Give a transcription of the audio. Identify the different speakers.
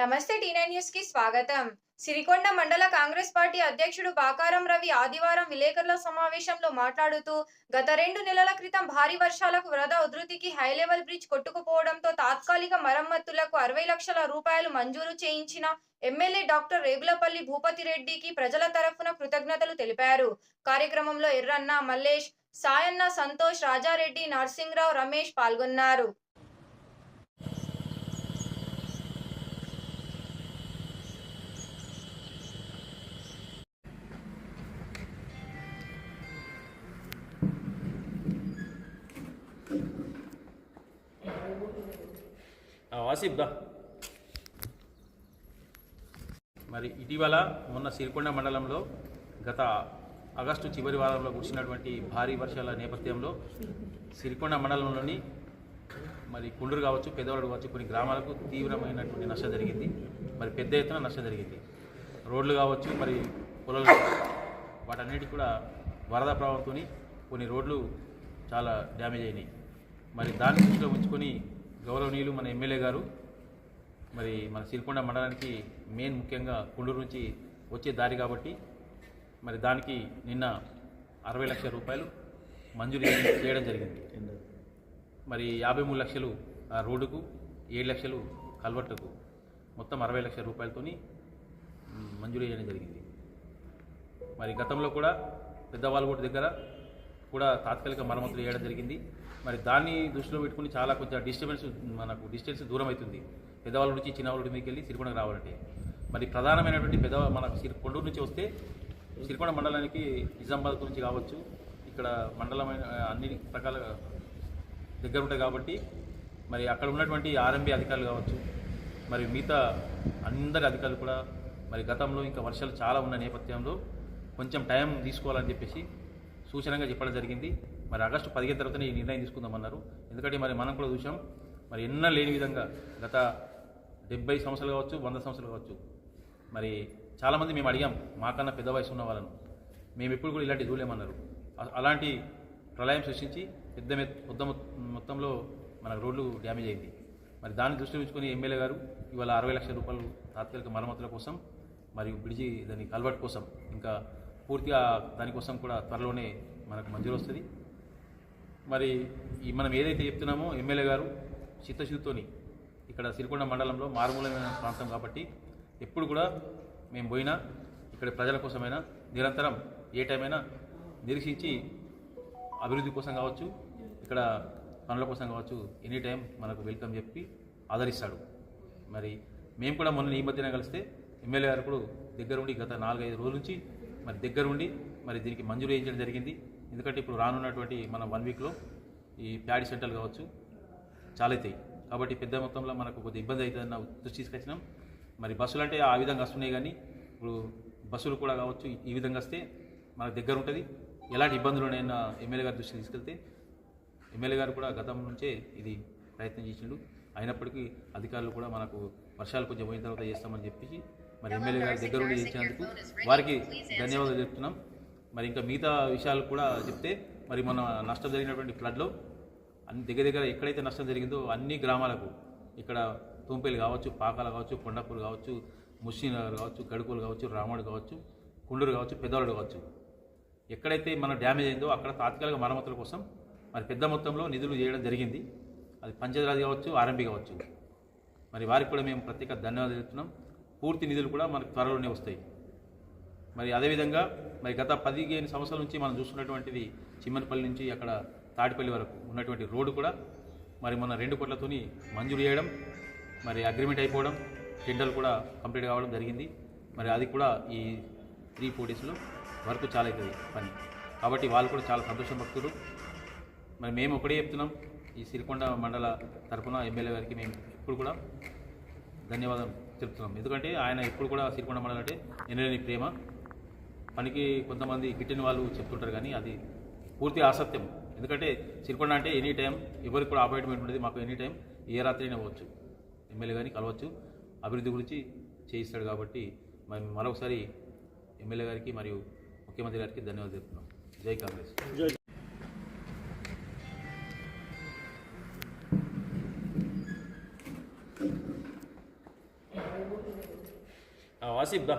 Speaker 1: నమస్తే టీనై న్యూస్కి స్వాగతం. సిరికొండ మండల కాంగ్రెస్ పార్టీ అధ్యక్షుడు బాకారం రవి ఆదివారం విలేకరుల సమావేశంలో మాట్లాడుతూ గత రెండు నెలల క్రితం భారీ వర్షాలకు వరద ఉధృతికి హై లెవెల్ బ్రిడ్జ్ కొట్టుకుపోవడంతో తాత్కాలిక మరమ్మతులకు అరవై లక్షల రూపాయలు మంజూరు చేయించిన ఎమ్మెల్యే డాక్టర్ రేగులపల్లి భూపతి రెడ్డికి ప్రజల తరఫున కృతజ్ఞతలు తెలిపారు. కార్యక్రమంలో ఎర్రన్న మల్లేష్ సాయన్న సంతోష్ రాజారెడ్డి నర్సింగ్రావు రమేష్ పాల్గొన్నారు.
Speaker 2: ఆసిఫ్ దా. మరి ఇటీవల మొన్న సిరికొండ మండలంలో గత ఆగస్టు చివరి వారంలో కురిసినటువంటి భారీ వర్షాల నేపథ్యంలో సిరికొండ మండలంలోని మరి కుండూరు కావచ్చు పెద్దవాడు కావచ్చు కొన్ని గ్రామాలకు తీవ్రమైనటువంటి నష్టం జరిగింది. మరి పెద్ద ఎత్తున నష్టం జరిగింది. రోడ్లు కావచ్చు మరి పొలాలు వాటన్నిటి వాటన్నిటికి కూడా వరద ప్రభావంతో కొన్ని రోడ్లు చాలా డ్యామేజ్ అయినాయి. మరి దాన్ని దృష్టిలో ఉంచుకొని గౌరవనీయులు మన ఎమ్మెల్యే గారు మరి మన సిరికొండ మండలానికి మెయిన్ ముఖ్యంగా కుండూరు నుంచి వచ్చే దారి కాబట్టి మరి దానికి నిన్న అరవై లక్షల రూపాయలు మంజూరు చేయడం జరిగింది. మరి యాభై మూడు లక్షలు రోడ్డుకు ఏడు లక్షలు కల్వర్టుకు మొత్తం అరవై లక్షల రూపాయలతోని మంజూరు చేయడం జరిగింది. మరి గతంలో కూడా పెద్దవాళ్ళగూడ దగ్గర కూడా తాత్కాలిక మరమ్మతులు చేయడం జరిగింది. మరి దాన్ని దృష్టిలో పెట్టుకుని చాలా కొంచెం డిస్టర్బెన్స్ మనకు డిస్టెన్స్ దూరం అవుతుంది. పెద్దవాళ్ళ నుంచి చిన్నవాళ్ళ మీకు వెళ్ళి సిరికొండకు రావాలంటే. మరి ప్రధానమైనటువంటి పెద్ద మన సిరి కొండూరు నుంచి వస్తే సిరికొండ మండలానికి నిజామాబాద్ గురించి కావచ్చు ఇక్కడ మండలమైన అన్ని రకాల దగ్గర ఉంటాయి కాబట్టి మరి అక్కడ ఉన్నటువంటి ఆర్ఎంబీ అధికారులు కావచ్చు మరి మిగతా అందరి అధికారులు కూడా మరి గతంలో ఇంకా వర్షాలు చాలా ఉన్న నేపథ్యంలో కొంచెం టైం తీసుకోవాలని చెప్పేసి సూచనగా చెప్పడం జరిగింది. మరి ఆగస్టు పదిహేను తర్వాతనే ఈ నిర్ణయం తీసుకుందామన్నారు. ఎందుకంటే మరి మనం కూడా చూసాం మరి ఎన్న లేని విధంగా గత డెబ్బై సంవత్సరాలు కావచ్చు వంద సంవత్సరాలు కావచ్చు మరి చాలామంది మేము అడిగాం మాకన్నా పెద్ద వయసు ఉన్న వాళ్ళను. మేము ఎప్పుడు కూడా ఇలాంటి చూడలేమన్నారు. అలాంటి ప్రళయం సృష్టించి పెద్ద పెద్ద మొత్తంలో మన రోడ్లు డ్యామేజ్ అయింది. మరి దాన్ని దృష్టిలో ఉంచుకొని ఎమ్మెల్యే గారు ఇవాళ అరవై లక్షల రూపాయలు తాత్కాలిక మరమ్మతుల కోసం మరియు బ్రిడ్జి దాని కల్వర్ట్ కోసం ఇంకా పూర్తిగా దానికోసం కూడా త్వరలోనే మనకు మంజూరు వస్తుంది. మరి ఈ మనం ఏదైతే చెప్తున్నామో ఎమ్మెల్యే గారు చిత్తశుద్ధితోని ఇక్కడ సిరికొండ మండలంలో మారుమూలమైన ప్రాంతం కాబట్టి ఎప్పుడు కూడా మేము పోయినా ఇక్కడ ప్రజల కోసమైనా నిరంతరం ఏ టైమైనా నిరీక్షించి అభివృద్ధి కోసం కావచ్చు ఇక్కడ పనుల కోసం కావచ్చు ఎనీ టైం మనకు వెల్కమ్ చెప్పి ఆదరిస్తాడు. మరి మేము కూడా మొన్న ఈ మధ్యన కలిస్తే ఎమ్మెల్యే గారు కూడా దగ్గరుండి గత నాలుగైదు రోజుల నుంచి మరి దగ్గరుండి మరి దీనికి మంజూరు చేయించడం జరిగింది. ఎందుకంటే ఇప్పుడు రానున్నటువంటి మన వన్ వీక్లో ఈ ప్యాడీ సెంటర్లు కావచ్చు చాలా అవుతాయి కాబట్టి పెద్ద మొత్తంలో మనకు కొద్దిగా ఇబ్బంది అవుతుందన్న దృష్టి తీసుకొచ్చినాం. మరి బస్సులు అంటే ఆ విధంగా వస్తున్నాయి కానీ ఇప్పుడు బస్సులు కూడా కావచ్చు ఈ విధంగా వస్తే మనకు దగ్గర ఉంటుంది. ఎలాంటి ఇబ్బందులు ఉన్నాయన్న ఎమ్మెల్యే గారి దృష్టికి తీసుకెళ్తే ఎమ్మెల్యే గారు కూడా గతం నుంచే ఇది ప్రయత్నం చేసిండు. అయినప్పటికీ అధికారులు కూడా మనకు వర్షాలు కొంచెం పోయిన తర్వాత చేస్తామని చెప్పేసి మరి ఎమ్మెల్యే గారి దగ్గర ఉండి చేసినందుకు వారికి ధన్యవాదాలు చెప్తున్నాం. మరి ఇంకా మిగతా విషయాలు కూడా చెప్తే మరి మన నష్టం జరిగినటువంటి ఫ్లడ్లో అన్ని దగ్గర దగ్గర ఎక్కడైతే నష్టం జరిగిందో అన్ని గ్రామాలకు ఇక్కడ తుంపేలు కావచ్చు పాకాలు కావచ్చు కొండపూలు కావచ్చు ముషీనగర్ కావచ్చు గడుకోలు కావచ్చు రాముడు కావచ్చు కుండూరు కావచ్చు పెద్దవాడు కావచ్చు. ఎక్కడైతే మన డ్యామేజ్ అయిందో అక్కడ తాత్కాలిక మరమ్మతుల కోసం మరి పెద్ద మొత్తంలో నిధులు చేయడం జరిగింది. అది పంచాయతీరాజ్ కావచ్చు ఆర్ఎంపీ కావచ్చు. మరి వారికి కూడా మేము ప్రత్యేక ధన్యవాదాలు చెప్తున్నాం. పూర్తి నిధులు కూడా మనకు త్వరలోనే వస్తాయి. మరి అదేవిధంగా మరి గత పదిహేను సంవత్సరాల నుంచి మనం చూస్తున్నటువంటిది చిమ్మనపల్లి నుంచి అక్కడ తాటిపల్లి వరకు ఉన్నటువంటి రోడ్డు కూడా మరి మొన్న రెండు కోట్లతోని మంజూరు చేయడం మరి అగ్రిమెంట్ అయిపోవడం టెండర్లు కూడా కంప్లీట్ కావడం జరిగింది. మరి అది కూడా ఈ త్రీ ఫోర్ డేస్లో వర్క్ చాలా అవుతుంది పని. కాబట్టి వాళ్ళు కూడా చాలా సంతోషం భక్తులు. మరి మేము ఒకటే చెప్తున్నాం ఈ సిరికొండ మండల తరఫున ఎమ్మెల్యే గారికి మేము ఎప్పుడు కూడా ధన్యవాదం చెప్తున్నాం. ఎందుకంటే ఆయన ఎప్పుడు కూడా సిరికొండ మండలం అంటే ఎనలేని ప్రేమ. పనికి కొంతమంది గిట్టిన వాళ్ళు చెప్తుంటారు కానీ అది పూర్తి అసత్యం. ఎందుకంటే సిరికొండ అంటే ఎనీ టైం ఎవరికి కూడా అపాయింట్మెంట్ ఉంటుంది మాకు ఎనీ టైం ఏ రాత్రి అయినా పోవచ్చు ఎమ్మెల్యే గారిని కలవచ్చు. అభివృద్ధి గురించి చేయిస్తాడు కాబట్టి మరి మరొకసారి ఎమ్మెల్యే గారికి మరియు ముఖ్యమంత్రి గారికి ధన్యవాదాలు చెప్తున్నాం. జై కాంగ్రెస్. వాసిబ్దా